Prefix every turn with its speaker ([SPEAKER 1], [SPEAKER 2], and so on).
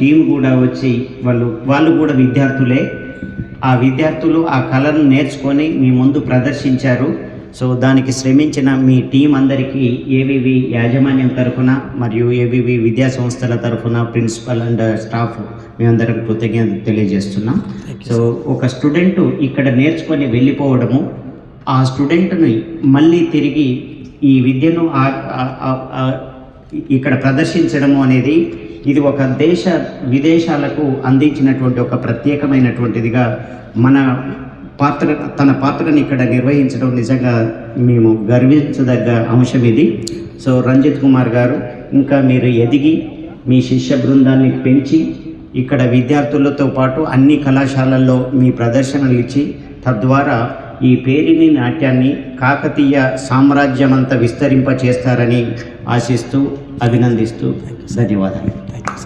[SPEAKER 1] Team కూడా వచ్చి వాళ్ళు వాళ్ళు కూడా విద్యార్థులే. ఆ విద్యార్థులు ఆ కళను నేర్చుకొని మీ ముందు ప్రదర్శించారు. సో దానికి శ్రమించిన మీ టీం అందరికీ ఏవివి యాజమాన్యం తరఫున మరియు ఏవివి విద్యా సంస్థల తరఫున ప్రిన్సిపల్ అండ్ స్టాఫ్ మేమందరం కృతజ్ఞత తెలియజేస్తున్నాం. సో ఒక స్టూడెంట్ ఇక్కడ నేర్చుకొని వెళ్ళిపోవడము ఆ స్టూడెంట్ని మళ్ళీ తిరిగి ఈ విద్యను ఇక్కడ ప్రదర్శించడము అనేది ఇది ఒక దేశ విదేశాలకు అందించినటువంటి ఒక ప్రత్యేకమైనటువంటిదిగా మన పాత్ర తన పాత్రని ఇక్కడ నిర్వహించడం నిజంగా మేము గర్వించదగ్గ అంశం ఇది. సో రంజిత్ కుమార్ గారు ఇంకా మీరు ఎదిగి మీ శిష్య బృందాన్ని పెంచి ఇక్కడ విద్యార్థులతో పాటు అన్ని కళాశాలల్లో మీ ప్రదర్శనలు ఇచ్చి తద్వారా ఈ పేరిని నాట్యాన్ని కాకతీయ సామ్రాజ్యమంతా విస్తరింప చేస్తారని ఆశిస్తూ అభినందిస్తూ ధన్యవాదాలు.
[SPEAKER 2] Hay que